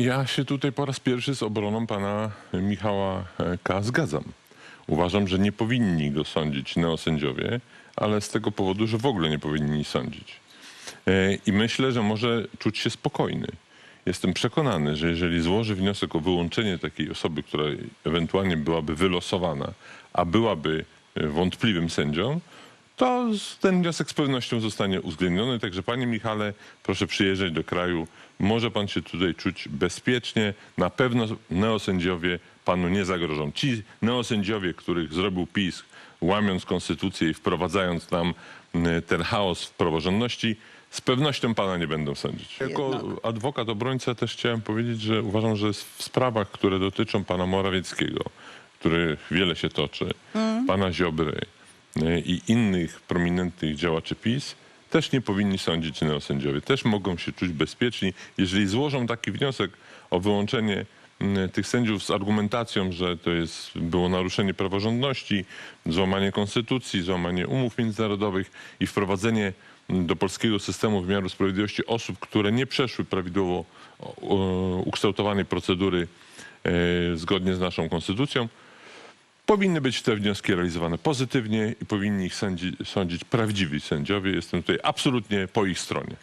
Ja się tutaj po raz pierwszy z obroną pana Michała e, K. zgadzam. Uważam, że nie powinni go sądzić neosędziowie, ale z tego powodu, że w ogóle nie powinni sądzić. E, I myślę, że może czuć się spokojny. Jestem przekonany, że jeżeli złoży wniosek o wyłączenie takiej osoby, która ewentualnie byłaby wylosowana, a byłaby e, wątpliwym sędzią, to ten wniosek z pewnością zostanie uwzględniony. Także panie Michale, proszę przyjeżdżać do kraju. Może pan się tutaj czuć bezpiecznie. Na pewno neosędziowie panu nie zagrożą. Ci neosędziowie, których zrobił PiS, łamiąc konstytucję i wprowadzając nam y, ten chaos w praworządności, z pewnością pana nie będą sądzić. Jako adwokat obrońca też chciałem powiedzieć, że uważam, że w sprawach, które dotyczą pana Morawieckiego, których wiele się toczy, pana Ziobry i innych prominentnych działaczy PiS, też nie powinni sądzić neosędziowie. Też mogą się czuć bezpieczni, jeżeli złożą taki wniosek o wyłączenie tych sędziów z argumentacją, że to jest, było naruszenie praworządności, złamanie konstytucji, złamanie umów międzynarodowych i wprowadzenie do polskiego systemu wymiaru sprawiedliwości osób, które nie przeszły prawidłowo ukształtowanej procedury e, zgodnie z naszą konstytucją, Powinny być te wnioski realizowane pozytywnie i powinni ich sędzi, sądzić prawdziwi sędziowie. Jestem tutaj absolutnie po ich stronie.